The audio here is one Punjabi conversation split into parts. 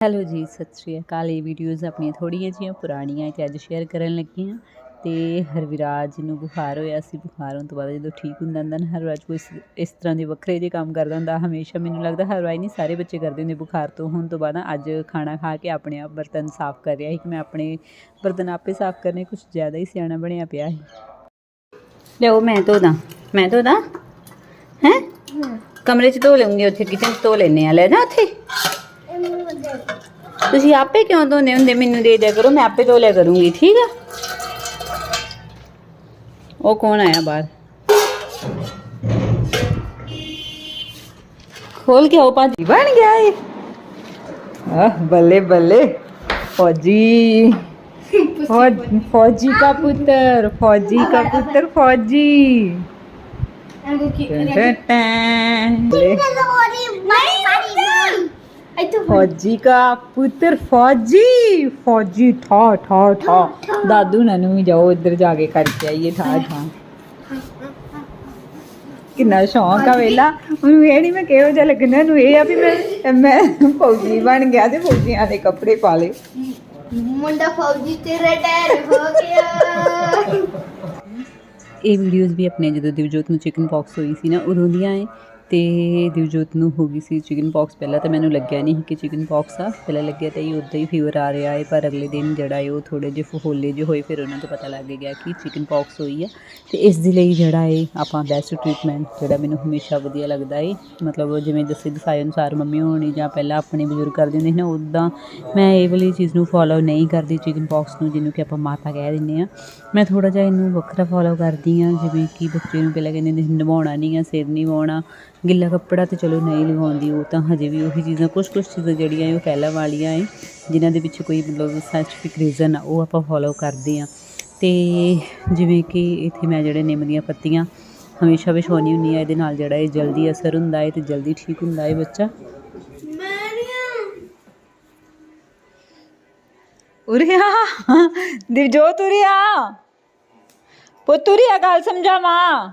ਹੈਲੋ ਜੀ ਸਤਿ ਸ਼੍ਰੀ ਅਕਾਲ। ਇਹ ਵੀਡੀਓਜ਼ ਆਪਣੀਆਂ ਥੋੜ੍ਹੀਆਂ ਜਿਹੀਆਂ ਪੁਰਾਣੀਆਂ ਤੇ ਅੱਜ ਸ਼ੇਅਰ ਕਰਨ ਲੱਗੀ ਹਾਂ। ਤੇ ਹਰਵਿਰਾਜ ਨੂੰ ਬੁਖਾਰ ਹੋਇਆ ਸੀ ਬੁਖਾਰ ਹੋਣ ਤੋਂ ਬਾਅਦ ਜਦੋਂ ਠੀਕ ਹੁੰਦਾ ਹੁੰਦਾ ਨਾ ਹਰਵਿਰਾਜ ਕੋਈ ਇਸ- ਤਰ੍ਹਾਂ ਦੇ ਵੱਖਰੇ ਜਿਹੇ ਕੰਮ ਕਰਦਾ ਹੁੰਦਾ ਹਮੇਸ਼ਾ ਮੈਨੂੰ ਲੱਗਦਾ ਹਰਵਿਰਾਜ ਨਹੀਂ ਸਾਰੇ ਬੱਚੇ ਕਰਦੇ ਹੁੰਦੇ ਬੁਖਾਰ ਤੋਂ ਹੋਣ ਤੋਂ ਬਾਅਦ ਨਾ ਅੱਜ ਖਾਣਾ ਖਾ ਕੇ ਆਪਣੇ ਆਪ ਬਰਤਨ ਸਾਫ਼ ਕਰ ਰਿਹਾ ਸੀ ਕਿ ਮੈਂ ਆਪਣੇ ਬਰਤਨ ਆਪੇ ਸਾਫ਼ ਕਰਨੇ ਕੁਝ ਜ਼ਿਆਦਾ ਹੀ ਸਿਆਣਾ ਬਣਿਆ ਪਿਆ ਸੀ। ਲਿਓ ਮੈਂ ਧੋਦਾ ਮੈਂ ਧੋਦਾ ਹੈ? ਕਮਰੇ 'ਚ ਧੋ ਲਵਾਂਗੇ ਉੱਥੇ ਕਿਚਨ 'ਚ ਧੋ ਲੈਨੇ ਆ ਲੈ ਜਾ ਉੱਥੇ। ਤੁਸੀਂ ਆਪੇ ਕਿਉਂ ਧੋਨੇ ਹੁੰਦੇ? ਮੈਨੂੰ ਦੇ ਦਿਆ ਕਰੋ ਮੈਂ ਆਪੇ ਧੋ ਲਿਆ ਕਰੂੰਗੀ ਠੀਕ ਆ? ਉਹ ਕੌਣ ਆਇਆ ਬਾਹਰ? ਖੋਲ ਕੇ ਉਹ ਭਾਜੀ। ਬਣ ਗਿਆ ਏ ਆਹ ਬੱਲੇ ਬੱਲੇ। ਫੌਜੀ। ਫੌਜੀ ਦਾ ਪੁੱਤਰ ਫੌਜੀ ਦਾ ਪੁੱਤਰ ਫੌਜੀ। ਟੈਂ ਟੈਂ ਫੌਜੀ ਦਾ ਪੁੱਤਰ ਫੌਜੀ ਫੌਜੀ ਠਾ ਠਾ ਠਾ। ਦਾਦੂ ਨਾਨੂ ਵੀ ਜਾਓ ਇੱਧਰ ਜਾ ਕੇ ਕਰਕੇ ਆਈਏ ਠਾ ਠਾ। ਕਿੰਨਾ ਸ਼ੌਂਕ ਆ ਵੇਲਾ। ਮੈਨੂੰ ਇਹ ਨਹੀਂ ਮੈਂ ਕਿਹੋ ਜਿਹਾ ਲੱਗਣਾ ਨੂੰ ਇਹ ਆ ਵੀ ਮੈਂ ਮੈਂ ਫੌਜੀ ਬਣ ਗਿਆ ਤੇ ਫੌਜੀਆਂ ਦੇ ਕੱਪੜੇ ਪਾ ਲੇ ਮੁੰਡਾ ਫੌਜੀ ਤੇ ਰਿਟਾਇਰ ਹੋ ਗਿਆ। ਇਹ ਵੀਡੀਓਜ਼ ਵੀ ਆਪਣੇ ਜਦੋਂ ਦਿਵਜੋਤ ਨੂੰ ਚਿਕਨ ਬਾਕਸ ਹੋਈ ਸੀ ਨਾ ਉਦੋਂ ਦੀਆਂ ਹੈ ਤੇ ਦਿਵਜੋਤ ਨੂੰ ਹੋ ਗਈ ਸੀ ਚਿਕਨ ਪੌਕਸ। ਪਹਿਲਾਂ ਤਾਂ ਮੈਨੂੰ ਲੱਗਿਆ ਨਹੀਂ ਕਿ ਚਿਕਨ ਪੌਕਸ ਆ। ਪਹਿਲਾਂ ਲੱਗਿਆ ਤਾਂ ਇਹ ਉਦਾਂ ਹੀ ਫੀਵਰ ਆ ਰਿਹਾ ਹੈ, ਪਰ ਅਗਲੇ ਦਿਨ ਜਿਹੜਾ ਹੈ ਉਹ ਥੋੜੇ ਜਿਹੇ ਫਹੋਲੇ ਜਿਹੇ ਹੋਏ, ਫਿਰ ਉਹਨਾਂ ਤੋਂ ਪਤਾ ਲੱਗ ਗਿਆ ਕਿ ਚਿਕਨ ਪੌਕਸ ਹੋਈ ਆ। ਤੇ ਇਸ ਦੇ ਲਈ ਜਿਹੜਾ ਹੈ ਆਪਾਂ ਬੈਸਟ ਟ੍ਰੀਟਮੈਂਟ ਜਿਹੜਾ ਮੈਨੂੰ ਹਮੇਸ਼ਾ ਵਧੀਆ ਲੱਗਦਾ ਏ ਮਤਲਬ ਜਿਵੇਂ ਦੱਸੇ ਦਿਖਾਏ ਅਨੁਸਾਰ ਮੰਮੀ ਹੋਣੀ ਜਾਂ ਪਹਿਲਾਂ ਆਪਣੇ ਬਜ਼ੁਰਗ ਕਰਦੇ ਹੁੰਦੇ ਸੀ ਨਾ ਉਦਾਂ ਮੈਂ ਇਹ ਵਾਲੀ ਚੀਜ਼ ਨੂੰ ਫੋਲੋ ਨਹੀਂ ਕਰਦੀ ਚਿਕਨ ਪੌਕਸ ਨੂੰ, ਜਿਹਨੂੰ ਕਿ ਆਪਾਂ ਮਾਤਾ ਕਹਿ ਦਿੰਦੇ ਆ। ਮੈਂ ਥੋੜਾ ਜਿਹਾ ਇਹਨੂੰ ਵੱਖਰਾ ਫੋਲੋ ਕਰਦੀ ਆ, ਜਿਵੇਂ ਕਿ ਬੱਚੇ ਨੂੰ ਪਹਿਲਾਂ ਕਹਿੰਦੇ ਹੁੰਦੇ ਸੀ ਨਹੀਂ ਆ, ਸਿਰ ਨਹੀਂ ਵਾਉਣਾ। ਗਿੱਲਾ ਕੱਪੜਾ ਤੇ ਚਲੋ ਨਹੀਂ ਲਗਾਉਂਦੀ, ਉਹ ਤਾਂ ਹਜੇ ਵੀ ਉਹੀ ਚੀਜ਼ਾਂ ਕੁਝ ਕੁਝ ਚੀਜ਼ਾਂ ਜਿਹੜੀਆਂ ਉਹ ਪਹਿਲਾਂ ਵਾਲੀਆਂ ਏ, ਜਿਨ੍ਹਾਂ ਦੇ ਵਿੱਚ ਕੋਈ ਮਤਲਬ ਸਾਇੰਟੀਫਿਕ ਰੀਜ਼ਨ ਆ, ਉਹ ਆਪਾਂ ਫੋਲੋ ਕਰਦੇ ਆ। ਤੇ ਜਿਵੇਂ ਕਿ ਇੱਥੇ ਮੈਂ ਜਿਹੜੇ ਨਿੰਮ ਦੀਆਂ ਪੱਤੀਆਂ ਹਮੇਸ਼ਾ ਵਿਛਾਉਣੀ ਹੁੰਦੀ ਆ, ਇਹਦੇ ਨਾਲ ਜਿਹੜਾ ਇਹ ਜਲਦੀ ਅਸਰ ਹੁੰਦਾ ਹੈ ਤੇ ਜਲਦੀ ਠੀਕ ਹੁੰਦਾ ਹੈ ਬੱਚਾ। ਮੈਂ ਨਹੀਂ ਉਰਿਆ ਦਿਵਜੋਤ ਉਰਿਆ ਪੁੱਤ ਉਰਿਆ ਗੱਲ ਸਮਝਾਵਾਂ।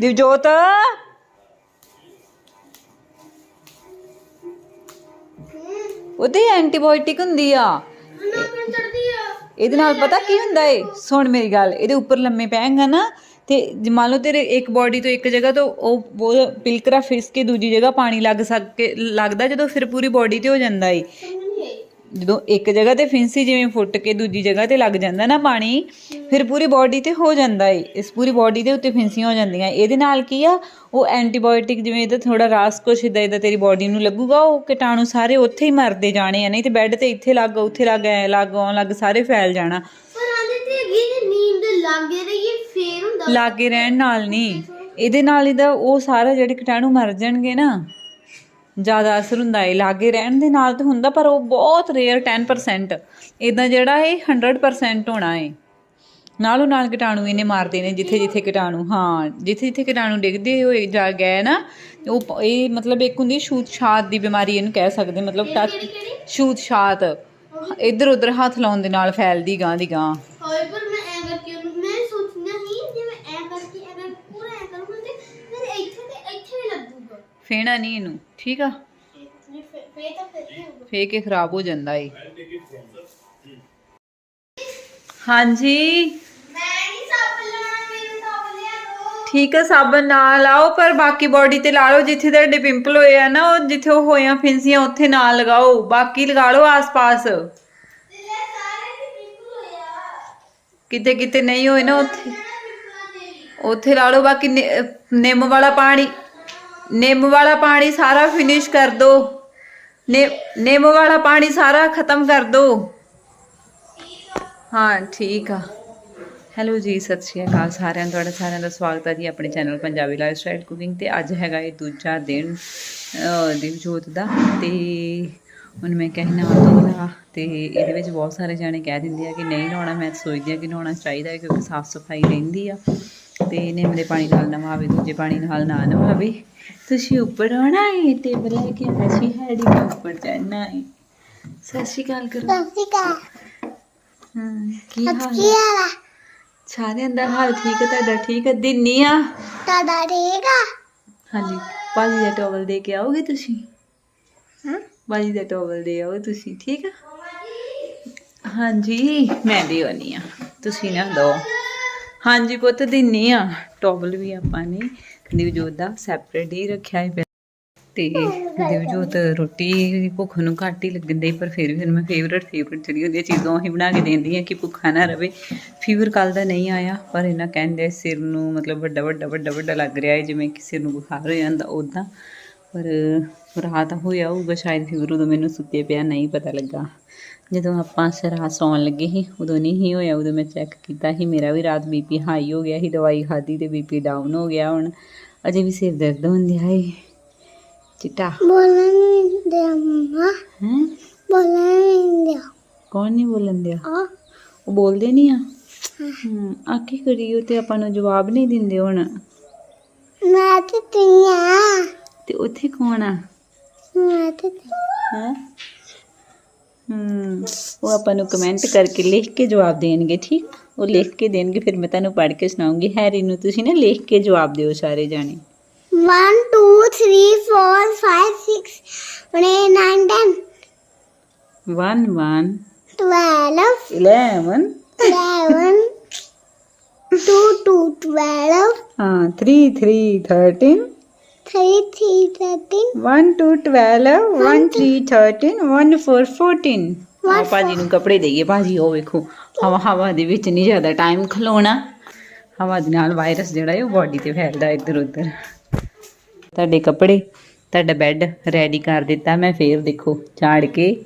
ਦਿਵਜੋਤ। ਉਹਦੇ ਐਂਟੀਬਾਇਓਟਿਕ ਹੁੰਦੀ ਆ। ਇਹਦੇ ਨਾਲ ਪਤਾ ਕੀ ਹੁੰਦਾ ਏ? ਸੁਣ ਮੇਰੀ ਗੱਲ, ਇਹਦੇ ਉੱਪਰ ਲੰਮੇ ਪੈਂਗਾ ਨਾ, ਤੇ ਜੇ ਮੰਨ ਲਓ ਤੇਰੇ ਇੱਕ ਬਾਡੀ ਤੋਂ ਇੱਕ ਜਗ੍ਹਾ ਤੋਂ ਉਹ ਉਹ ਪਿਲਕਰਾ ਫਿਸ ਕੇ ਦੂਜੀ ਜਗ੍ਹਾ ਪਾਣੀ ਲੱਗ ਸਕੇ ਲੱਗਦਾ ਜਦੋਂ ਫਿਰ ਪੂਰੀ ਬਾਡੀ ਤੇ ਹੋ ਜਾਂਦਾ ਏ। ਜਦੋਂ ਇੱਕ ਜਗ੍ਹਾ ਤੇ ਫਿੰਸੀ ਜਿਵੇਂ ਫੁੱਟ ਕੇ ਦੂਜੀ ਜਗ੍ਹਾ ਤੇ ਲੱਗ ਜਾਂਦਾ ਨਾ ਪਾਣੀ ਫਿਰ ਪੂਰੀ ਬਾਡੀ ਤੇ ਹੋ ਜਾਂਦਾ ਏ। ਇਸ ਪੂਰੀ ਬਾਡੀ ਦੇ ਉੱਤੇ ਫਿੰਸੀਆਂ ਹੋ ਜਾਂਦੀਆਂ ਇਹਦੇ ਨਾਲ ਕੀ ਆ? ਉਹ ਐਂਟੀਬਾਇਓਟਿਕ ਜਿਵੇਂ ਇਹਦਾ ਥੋੜਾ ਰਾਸ ਕੁਛ ਇਦਾਂ ਇਦਾਂ ਤੇਰੀ ਬਾਡੀ ਨੂੰ ਲੱਗੂਗਾ ਉਹ ਕੀਟਾਣੂ ਸਾਰੇ ਉੱਥੇ ਹੀ ਮਰਦੇ ਜਾਣੇ ਆ। ਨਹੀਂ ਤੇ ਬੈੱਡ ਤੇ ਇੱਥੇ ਲੱਗ ਉੱਥੇ ਲੱਗ ਐ ਲੱਗ ਆਉਣ ਲੱਗ ਸਾਰੇ ਫੈਲ ਜਾਣਾ। ਪਰ ਆਂਦੇ ਤੇ ਜੇ ਨੀਂਦ ਲਾਗੇ ਰਹੀਏ ਫੇਰ ਹੁੰਦਾ। ਲਾਗੇ ਰਹਿਣ ਨਾਲ ਨਹੀਂ। ਇਹਦੇ ਨਾਲ ਇਹਦਾ ਉਹ ਸਾਰਾ ਜਿਹੜੇ ਕੀਟਾਣੂ ਮਰ ਜਾਣਗੇ ਨਾ ਜ਼ਿਆਦਾ ਅਸਰ ਹੁੰਦਾ ਹੈ ਲਾਗੇ ਰਹਿਣ ਦੇ ਨਾਲ ਤਾਂ ਹੁੰਦਾ ਪਰ ਉਹ ਬਹੁਤ ਰੇਅਰ 10% ਇਦਾਂ ਜਿਹੜਾ ਇਹ 100% ਹੋਣਾ ਹੈ। ਨਾਲੋਂ ਨਾਲ ਕੀਟਾਣੂ ਇਹਨੇ ਮਾਰਦੇ ਨੇ ਜਿੱਥੇ ਜਿੱਥੇ ਕੀਟਾਣੂ ਹਾਂ ਜਿੱਥੇ ਜਿੱਥੇ ਕੀਟਾਣੂ ਡਿੱਗਦੇ ਹੋਏ ਜਾ ਗਏ ਨਾ ਉਹ ਇਹ ਮਤਲਬ ਇੱਕ ਹੁੰਦੀ ਛੂਤ ਛਾਤ ਦੀ ਬਿਮਾਰੀ ਇਹਨੂੰ ਕਹਿ ਸਕਦੇ ਮਤਲਬ ਟੱਚ ਛੂਤ ਛਾਤ। ਇੱਧਰ ਉੱਧਰ ਹੱਥ ਲਾਉਣ ਦੇ ਨਾਲ ਫੈਲਦੀ ਗਾਂ ਦੀ ਗਾਂ। ਹੋਏ ਪਰ ਮੈਂ ਐ ਕਰਕੇ ਉਹਨੂੰ ਮੈਂ ਸੋਚਣਾ ਹੀ ਜੇ ਮੈਂ ਐ ਕਰਕੇ ਐ ਕਰ ਪੂਰਾ ਐ ਕਰੂੰਗਾ ਤੇ ਮੇਰੇ ਇੱਥੇ ਤੇ ਇੱਥੇ ਵੀ ਲੱਗੂਗਾ। ਫੇਣਾ ਨਹੀਂ ਇਹਨੂੰ। ਠੀਕ ਆ? ਫੇ ਕੇ ਖਰਾਬ ਹੋ ਜਾਂਦਾ ਏ। ਹਾਂਜੀ। ਠੀਕ ਆ, ਸਾਬਣ ਨਾ ਲਾਓ ਪਰ ਬਾਕੀ ਬਾਡੀ ਤੇ ਲਾ ਲਓ, ਜਿੱਥੇ ਤੁਹਾਡੇ ਪਿੰਪਲ ਹੋਏ ਆ ਨਾ, ਉਹ ਜਿੱਥੇ ਉਹ ਹੋਇਆ ਫਿੰਸੀਆਂ, ਉੱਥੇ ਨਾ ਲਗਾਓ। ਬਾਕੀ ਲਗਾ ਲਓ ਆਸ-ਪਾਸ। ਕਿਤੇ ਕਿਤੇ ਨਹੀਂ ਹੋਏ ਨਾ, ਉੱਥੇ। ਉੱਥੇ ਲਾ ਲਓ, ਬਾਕੀ ਨਿੰਮ ਵਾਲਾ ਪਾਣੀ। ਨਿੰਮ ਵਾਲਾ ਪਾਣੀ ਸਾਰਾ ਫਿਨਿਸ਼ ਕਰ ਦੋ। ਨਿੰਮ ਵਾਲਾ ਪਾਣੀ ਸਾਰਾ ਖਤਮ ਕਰ ਦੋ। ਹਾਂ, ਠੀਕ ਆ। ਹੈਲੋ ਜੀ, ਸਤਿ ਸ਼੍ਰੀ ਅਕਾਲ ਸਾਰਿਆਂ ਨੂੰ। ਤੁਹਾਡਾ ਸਾਰਿਆਂ ਦਾ ਸਵਾਗਤ ਹੈ ਜੀ ਆਪਣੇ channel Punjabi lifestyle cooking ਤੇ ਅੱਜ ਹੈਗਾ ਇਹ ਦੂਜਾ ਦਿਨ ਦਿਵਜੋਤ ਦਾ ਤੇ ਹੁਣ ਮੈਂ ਕਹਿਣਾ ਧੋਣਾ ਤੇ ਇਹਦੇ ਵਿੱਚ ਬਹੁਤ ਸਾਰੇ ਜਾਣੇ ਕਹਿ ਦਿੰਦੇ ਆ ਕਿ ਨਹੀਂ ਨਹਾਉਣਾ, ਮੈਂ ਸੋਚਦੀ ਆ ਕਿ ਨਹਾਉਣਾ ਚਾਹੀਦਾ ਕਿਉਂਕਿ ਸਾਫ਼ ਸਫ਼ਾਈ ਰਹਿੰਦੀ ਆ। ਤੇ ਨਿੰਮ ਦੇ ਪਾਣੀ ਨਾਲ ਨਵਾਵੇ ਦੂਜੇ ਪਾਣੀ ਨਾਲ ਨਾ ਨਵਾਵੇ। ਤੁਸੀਂ ਉੱਪਰ ਆਉਣਾ ਹੈ ਤੇ ਬਲੇ ਕਿ ਅਸੀਂ ਹੈਡੀ ਮੈਂ ਉੱਪਰ ਚੜਨਾ ਹੈ ਸਤਿ ਸ਼੍ਰੀ ਅਕਾਲ ਕਰੋ। ਸਸਿਕਾ ਹਾਂ ਕੀ ਹਾਲ ਹੈ ਸਾਰਿਆਂ ਦਾ ਹਾਲ ਠੀਕ ਹੈ ਤੁਹਾਡਾ ਠੀਕ ਹੈ ਦਿੰਨੀ ਆ? ਤਾਦਾ ਠੀਕ ਆ? ਹਾਂਜੀ ਭਾਜੀ ਦਾ ਟੋਵਲ ਦੇ ਕੇ ਆਓਗੇ ਤੁਸੀਂ? ਹਾਂ ਬਾਜੀ ਦਾ ਟੋਵਲ ਦੇ ਆਓ ਤੁਸੀਂ ਠੀਕ ਆ? ਹਾਂਜੀ ਮੈਂ ਦੇ ਆਉਣੀ ਆ। ਤੁਸੀਂ ਨਾ ਦੋ। ਹਾਂਜੀ ਪੁੱਤ ਦਿੰਨੀ ਆ। ਟੋਵਲ ਵੀ ਆਪਾਂ ਨੇ। ਦਿਵਜੋਤ ਦਾ ਸੈਪਰੇਟ ਹੀ ਰੱਖਿਆ ਹੈ ਤੇ ਦਿਵਜੋਤ ਰੋਟੀ ਦੀ ਭੁੱਖ ਨੂੰ ਘੱਟ ਹੀ ਲੱਗਦੀ ਪਰ ਫਿਰ ਵੀ ਮੈਂ ਫੇਵਰਟ ਫੇਵਰਟ ਜਿਹੜੀ ਹੁੰਦੀ ਚੀਜ਼ਾਂ ਉਹੀ ਬਣਾ ਕੇ ਦਿੰਦੀ ਆ ਕਿ ਭੁੱਖਾ ਨਾ ਰਵੇ। ਫੀਵਰ ਕੱਲ ਦਾ ਨਹੀਂ ਆਇਆ, ਪਰ ਇਹਨਾਂ ਕਹਿੰਦੇ ਸਿਰ ਨੂੰ ਮਤਲਬ ਵੱਡਾ ਵੱਡਾ ਵੱਡਾ ਵੱਡਾ ਲੱਗ ਰਿਹਾ ਹੈ, ਜਿਵੇਂ ਕਿ ਸਿਰ ਨੂੰ ਬੁਖਾਰ ਹੋ ਜਾਂਦਾ ਉਦਾਂ ਪਰ ਰਾਤ ਹੋਇਆ ਹੋਊਗਾ ਸ਼ਾਇਦ ਫੀਵਰ ਉਦੋਂ ਮੈਨੂੰ ਸੁੱਤੇ ਪਿਆ ਨਹੀਂ ਪਤਾ ਲੱਗਾ। ਜਦੋਂ ਆਪਾਂ ਰਾਤ ਸੌਣ ਲੱਗੇ ਸੀ ਉਦੋਂ ਨਹੀਂ ਹੀ ਹੋਇਆ ਉਦੋਂ ਮੈਂ ਚੈੱਕ ਕੀਤਾ ਸੀ ਮੇਰਾ ਵੀ ਰਾਤ ਬੀਪੀ ਹਾਈ ਹੋ ਗਿਆ ਸੀ ਦਵਾਈ ਖਾਧੀ ਤੇ ਬੀਪੀ ਡਾਊਨ ਹੋ ਗਿਆ ਹੁਣ। ਅਜੇ ਵੀ ਸਿਰ ਦਰਦ ਹੁੰਦਿਆ ਹੈ ਚਿੱਟਾ। ਬੋਲਣ ਨਹੀਂ ਦਿਆ ਮਮਾ। ਹੈ? ਬੋਲਣ ਨਹੀਂ ਦਿਆ। ਕੌਣ ਨਹੀਂ ਬੋਲਣ ਦਿਆ? ਆ। ਉਹ ਬੋਲਦੇ ਨਹੀਂ ਆ? ਹਮ ਆ ਕੀ ਕਰੀਓ ਤੇ ਆਪਾਂ ਨੂੰ ਜਵਾਬ ਨਹੀਂ ਦਿੰਦੇ ਹੁਣ। ਮੈਂ ਤੇ ਤੀਆ ਤੇ ਉੱਥੇ ਕੌਣ ਆ? ਹੈ? ਹਮ ਉਹ ਆਪਾਂ ਨੂੰ ਕਮੈਂਟ ਕਰਕੇ ਲਿਖ ਕੇ ਜਵਾਬ ਦੇਣਗੇ ਠੀਕ? ਉਹ ਲਿਖ ਕੇ ਦੇਣਗੇ ਫਿਰ ਮੈਂ ਤੁਹਾਨੂੰ ਪੜ੍ਹ ਕੇ ਸੁਣਾਉਂਗੀ। ਹੈਰੀ ਨੂੰ ਤੁਸੀਂ ਨਾ ਲਿਖ ਕੇ ਜਵਾਬ ਦਿਓ ਸਾਰੇ ਜਾਣੇ। 1 2 3 4 5 6 7 8 9 10 1 1 12 11 11 2 2 12 ਹਾਂ 3 3 13 3 3 13 1 2 12 1 3 13 1 4 14 ਆ ਭਾਜੀ ਨੂੰ ਕੱਪੜੇ ਦੇਈਏ ਭਾਜੀ ਉਹ ਵੇਖੋ ਹਵਾ ਹਵਾ ਦੇ ਵਿੱਚ ਨਹੀਂ ਜ਼ਿਆਦਾ ਟਾਈਮ ਖਲੋਣਾ। ਹਵਾ ਦੇ ਨਾਲ ਵਾਇਰਸ ਜਿਹੜਾ ਹੈ ਉਹ ਬਾਡੀ ਤੇ ਫੈਲਦਾ ਇੱਧਰ ਉੱਧਰ। ਤੁਹਾਡੇ ਕੱਪੜੇ ਤੁਹਾਡਾ ਬੈੱਡ ਰੈਡੀ ਕਰ ਦਿੱਤਾ ਮੈਂ ਫੇਰ ਦੇਖੋ ਝਾੜ ਕੇ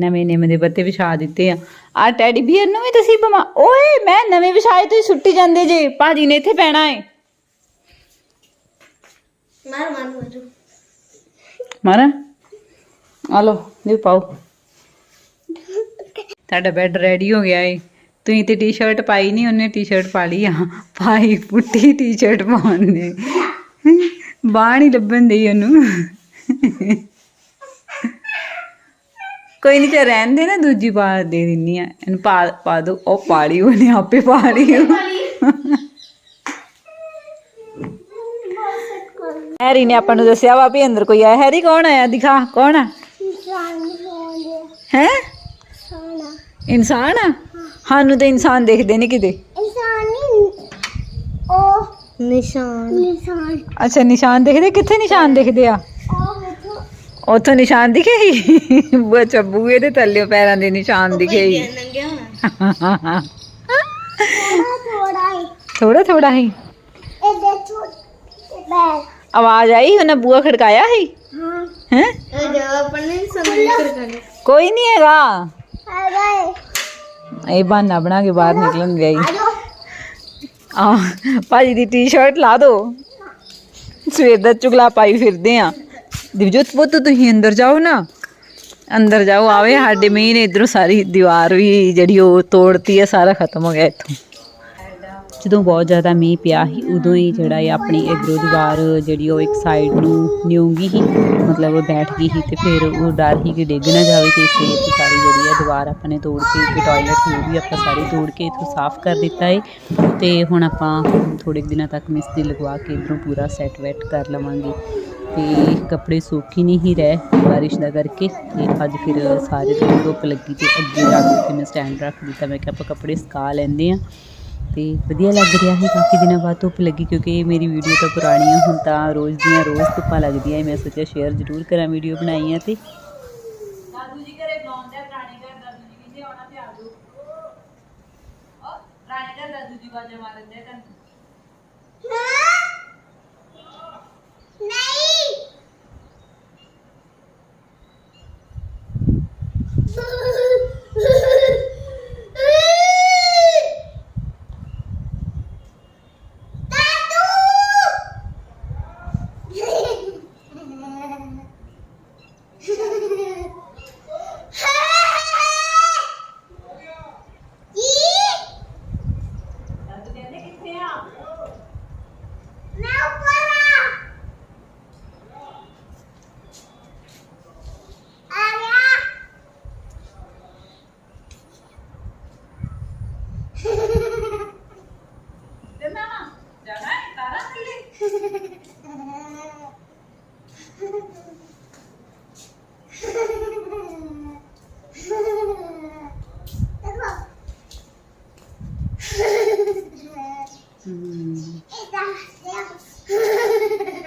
ਨਵੇਂ ਨਿੰਮ ਦੇ ਪੱਤੇ ਵਿਛਾ ਦਿੱਤੇ ਆ। ਆ ਟੈਡੀ ਬੀਅਰ ਨੂੰ ਵੀ ਤੁਸੀਂ ਭਮਾ ਓਏ ਮੈਂ ਨਵੇਂ ਵਿਛਾਏ ਤੁਸੀਂ ਸੁੱਟੀ ਜਾਂਦੇ ਜੇ। ਭਾਜੀ ਨੇ ਇੱਥੇ ਪੈਣਾ ਏ। ਮਾਰ ਮਾਰ ਮਾਰ ਮਾਰਾ ਆ ਲੋ ਲਿਓ ਪਾਓ ਤੁਹਾਡਾ ਬੈੱਡ ਰੈਡੀ ਹੋ ਗਿਆ ਏ ਤੁਸੀਂ ਤੇ ਟੀ-ਸ਼ਰਟ ਪਾਈ ਨਹੀਂ ਉਹਨੇ ਟੀ-ਸ਼ਰਟ ਪਾ ਲਈ ਆ ਪਾਈ ਪੁੱਟੀ ਟੀ-ਸ਼ਰਟ ਪਾਉਣ ਦੇ ਬਾਹ ਨਹੀਂ ਲੱਭਣ ਦੀ ਉਹਨੂੰ ਕੋਈ ਨਹੀਂ ਚਾ ਰਹਿਣ ਦੇ ਨਾ ਦੂਜੀ ਪਾ ਦੇ ਦਿੰਨੀ ਆ ਇਹਨੂੰ ਪਾ ਪਾ ਦੋ ਉਹ ਪਾ ਲਈ ਉਹਨੇ ਆਪੇ ਪਾ ਲਈ ਉਹ। ਹੈਰੀ ਨੇ ਆਪਾਂ ਨੂੰ ਦੱਸਿਆ ਵਾ ਵੀ ਅੰਦਰ ਕੋਈ ਆਇਆ। ਹੈਰੀ ਕੌਣ ਆਇਆ? ਦਿਖਾ ਕੌਣ ਆ? ਹੈ? ਇਨਸਾਨ ਆ। ਸਾਨੂੰ ਤਾਂ ਇਨਸਾਨ ਦੇਖਦੇ ਨਹੀਂ ਕਿਤੇ। ਉਹ ਨਿਸ਼ਾਨ। ਨਿਸ਼ਾਨ। ਅੱਛਾ ਨਿਸ਼ਾਨ ਦੇਖਦੇ? ਕਿੱਥੇ ਨਿਸ਼ਾਨ ਦਿਖਦੇ ਆ? ਉੱਥੋਂ ਨਿਸ਼ਾਨ ਦਿਖੇ ਹੀ? ਬੱਚਾ ਬੂਏ ਦੇ ਥੱਲੇ ਪੈਰਾਂ ਦੇ ਨਿਸ਼ਾਨ ਦਿਖੇ ਹੀ। ਥੋੜਾ ਥੋੜਾ ਹੀ। ਇਹਦੇ ਛੋਟੇ ਬੈਗ ਆਵਾਜ਼ ਆਈ? ਉਹਨੇ ਬੂਆ ਖੜਕਾਇਆ ਸੀ? ਹਾਂ। ਕੋਈ ਨਹੀਂ ਹੈਗਾ। ਇਹ ਬਹਾਨਾ ਬਣਾ ਕੇ ਬਾਹਰ ਨਿਕਲਣ ਗਿਆ ਆ ਭਾਜੀ ਦੀ ਟੀ-ਸ਼ਰਟ ਲਾ ਦੋ। ਸਵੇਰ ਦਾ ਚੁਗਲਾ ਪਾਈ ਫਿਰਦੇ ਆ। ਦਿਵਜੋਤ ਪੁੱਤ ਤੁਸੀਂ ਅੰਦਰ ਜਾਓ ਨਾ। ਅੰਦਰ ਜਾਓ ਆਵੇ ਸਾਡੇ ਮੀਂਹ ਨੇ ਇਧਰੋਂ ਸਾਰੀ ਦੀਵਾਰ ਵੀ ਜਿਹੜੀ ਉਹ ਤੋੜਤੀ ਹੈ ਸਾਰਾ ਖਤਮ ਹੋ ਗਿਆ ਇੱਥੋਂ। ਜਦੋਂ ਬਹੁਤ ਜ਼ਿਆਦਾ ਮੀਂਹ ਪਿਆ ਸੀ, ਉਦੋਂ ਹੀ ਜਿਹੜਾ ਹੈ ਆਪਣੀ ਇਧਰੋਂ ਦੀਵਾਰ ਜਿਹੜੀ ਉਹ ਇੱਕ ਸਾਈਡ ਨੂੰ ਨਿਉਂਗੀ ਸੀ, ਮਤਲਬ ਬੈਠ ਗਈ ਸੀ ਤੇ ਫਿਰ ਉਹ ਡਰ ਹੀ ਕਿ ਡਿੱਗ ਨਾ ਜਾਵੇ ਤੇ ਇਸ ਲਈ ਸਾਰੀ ਜਿਹੜੀ ਹੈ ਦੀਵਾਰ ਆਪਾਂ ਨੇ ਤੋੜ ਕੇ ਤੇ ਟਾਇਲਟ ਸੀ ਵੀ ਆਪਾਂ ਸਾਰੀ ਤੋੜ ਕੇ ਇਥੋਂ ਸਾਫ਼ ਕਰ ਦਿੱਤਾ ਹੈ ਤੇ ਹੁਣ ਆਪਾਂ ਥੋੜੇ ਦਿਨਾਂ ਤੱਕ ਮਿਸਤਰੀ ਲਗਵਾ ਕੇ ਇਧਰੋਂ ਪੂਰਾ ਸੈੱਟ ਵੈਟ ਕਰ ਲਵਾਂਗੇ। ਤੇ ਕੱਪੜੇ ਸੁੱਕ ਹੀ ਰਹਿ ਰਹੇ ਬਾਰਿਸ਼ ਦਾ ਕਰਕੇ ਤੇ ਅੱਜ ਫਿਰ ਸਾਰੇ ਦਿਨ ਧੁੱਪ ਲੱਗੀ ਤੇ ਅੱਗੇ ਰੱਖ ਕੇ ਮੈਂ ਸਟੈਂਡ ਰੱਖ ਦਿੱਤਾ, ਮੈਂ ਕਿਹਾ ਆਪਾਂ ਕੱਪੜੇ ਸੁਕਾ ਲੈਂਦੇ ਆ ਤੇ ਵਧੀਆ ਲੱਗ ਰਿਹਾ ਹੈ। ਕਾਫੀ ਦਿਨਾਂ ਬਾਅਦ ਧੁੱਪ ਲੱਗੀ ਕਿਉਂਕਿ ਇਹ ਮੇਰੀ ਵੀਡੀਓ ਤਾਂ ਪੁਰਾਣੀ ਆ ਹੁਣ ਤਾਂ ਰੋਜ਼ ਦੀਆਂ ਰੋਜ਼ ਧੁੱਪਾਂ ਲੱਗਦੀਆਂ ਮੈਂ ਸੋਚਿਆ ਸ਼ੇਅਰ ਜ਼ਰੂਰ ਕਰਾਂ ਵੀਡੀਓ ਬਣਾਈ ਆ ਤੇ। ਦਾਦੂ ਜੀ ਘਰੇ ਬੁਲਾਉਂਦੇ ਰਾਣੀ ਘਰ ਦਾਦੂ ਜੀ ਕਿੱਥੇ ਆਉਣਾ ਤੇ ਆ ਜਾਓ। ਰਾਣੀ ਘਰ ਦਾਦੂ ਜੀ ਬਾਜਾ ਮਾਰਦੇ ਤਾਂ ਨਹੀਂ!